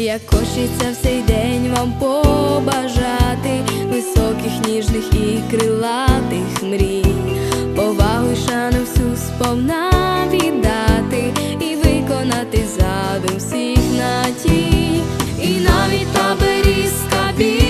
як хочеться в цей день вам побажати високих, ніжних і крилатих мрій, повагу й шану всю сповна віддати і виконати задум всіх надій, і навіть та берізка біль.